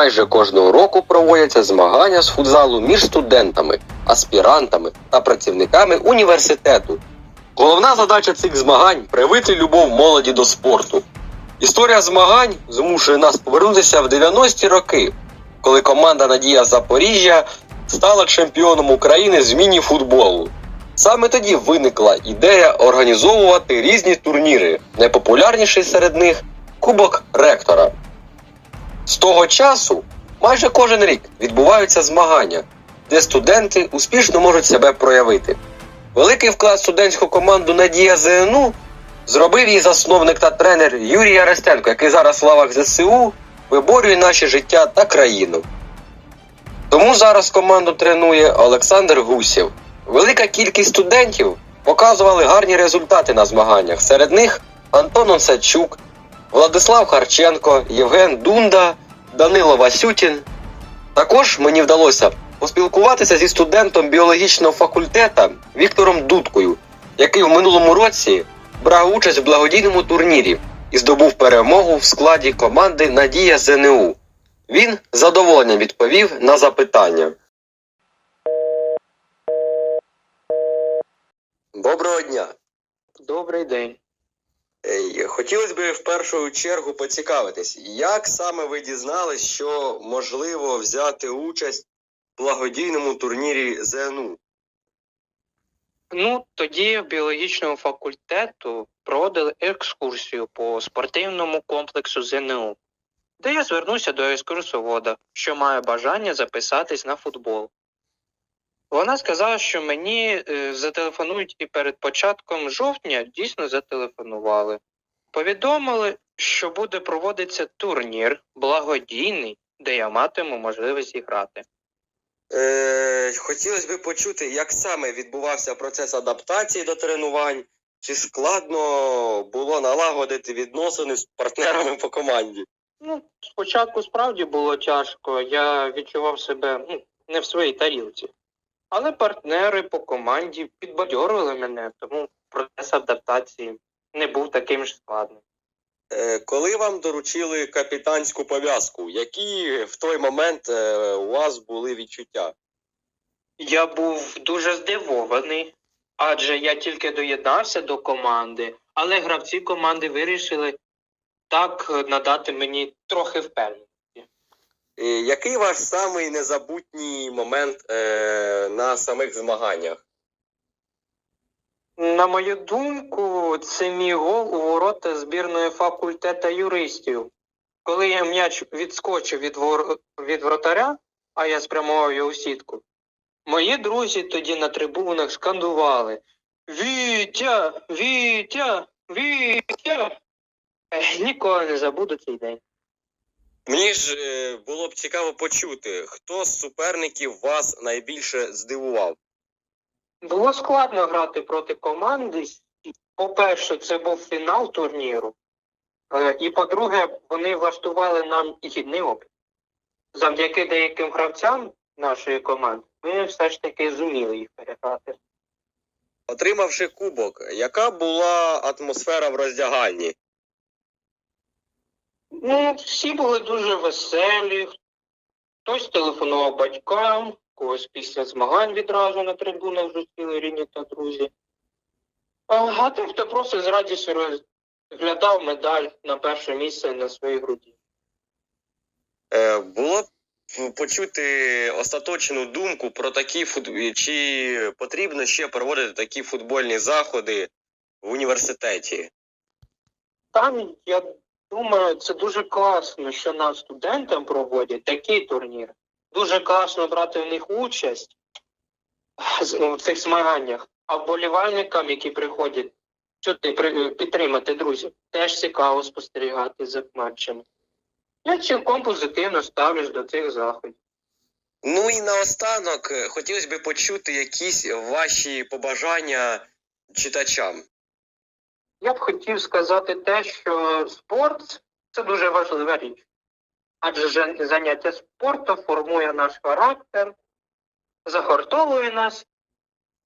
Майже кожного року проводяться змагання з футзалу між студентами, аспірантами та працівниками університету. Головна задача цих змагань привити любов молоді до спорту. Історія змагань змушує нас повернутися в 90-ті роки, коли команда Надія Запоріжжя стала чемпіоном України з міні-футболу. Саме тоді виникла ідея організовувати різні турніри, найпопулярніший серед них Кубок ректора. З того часу майже кожен рік відбуваються змагання, де студенти успішно можуть себе проявити. Великий вклад в студентську команду Надія ЗНУ зробив її засновник та тренер Юрій Арестенко, який зараз в лавах ЗСУ виборює наше життя та країну. Тому зараз команду тренує Олександр Гусєв. Велика кількість студентів показували гарні результати на змаганнях. Серед них Антон Онсачук, Владислав Харченко, Євген Дунда, Данило Васютін. Також мені вдалося поспілкуватися зі студентом біологічного факультету Віктором Дудкою, який в минулому році брав участь в благодійному турнірі і здобув перемогу в складі команди Надія ЗНУ. Він з задоволенням відповів на запитання. Доброго дня. Добрий день. Ей, Хотілося б в першу чергу поцікавитись, як саме ви дізнались, що можливо взяти участь в благодійному турнірі ЗНУ? Ну, тоді в біологічному факультету проводили екскурсію по спортивному комплексу ЗНУ, де я звернувся до екскурсовода, що має бажання записатись на футбол. Вона сказала, що мені е, зателефонують і перед початком жовтня дійсно зателефонували. Повідомили, що буде проводитися турнір благодійний, де я матиму можливість зіграти. Е, хотілося б почути, як саме відбувався процес адаптації до тренувань, чи складно було налагодити відносини з партнерами по команді? Ну, спочатку справді було тяжко, я відчував себе ну, не в своїй тарілці. Але партнери по команді підбадьорили мене, тому процес адаптації не був таким ж складним. Е, коли вам доручили капітанську пов'язку, які в той момент е, у вас були відчуття? Я був дуже здивований, адже я тільки доєднався до команди, але гравці команди вирішили так надати мені трохи впевненості. Е, Який ваш самий незабутній момент е, на самих змаганнях? На мою думку, це мій гол у ворота збірної факультета юристів. Коли я м'яч відскочив від, вор... від вратаря, а я спрямував його у сітку, мої друзі тоді на трибунах скандували Вітя! Вітя! Вітя! Ніколи не забуду цей день. Мені ж е, було б цікаво почути, хто з суперників вас найбільше здивував. Було складно грати проти команди. По-перше, це був фінал турніру. Е, І по-друге, вони влаштували нам гідний опір. Завдяки деяким гравцям нашої команди, ми все ж таки зуміли їх переграти. Отримавши кубок, яка була атмосфера в роздягальні? Ну, всі були дуже веселі. Хтось телефонував батькам, когось після змагань відразу на трибунах зустріли рідні та друзі. А тим, хто просто з радістю розглядав медаль на перше місце на своїй груді. Е, було почути остаточну думку про такі фут... чи потрібно ще проводити такі футбольні заходи в університеті? Там, я думаю, це дуже класно, що нам студентам проводять такі турніри. Дуже класно брати в них участь з- ну, в цих змаганнях. А вболівальникам, які приходять сюди підтримати друзів, теж цікаво спостерігати за матчами. Я цілком позитивно ставлюсь до цих заходів. Ну і наостанок е, хотілося б почути якісь ваші побажання читачам. Я б хотів сказати те, що спорт це дуже важлива річ. Адже заняття спортом формує наш характер, загортовує нас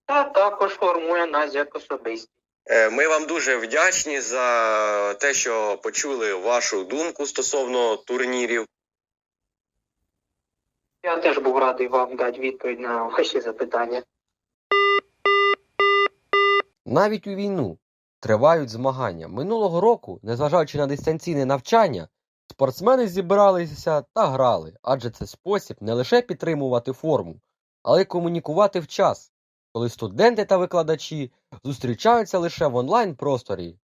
та також формує нас як особистість. Е, Ми вам дуже вдячні за те, що почули вашу думку стосовно турнірів. Я теж був радий вам дати відповідь на ваші запитання. Навіть у війну тривають змагання. Минулого року, незважаючи на дистанційне навчання, спортсмени зібралися та грали, адже це спосіб не лише підтримувати форму, але й комунікувати в час, коли студенти та викладачі зустрічаються лише в онлайн просторі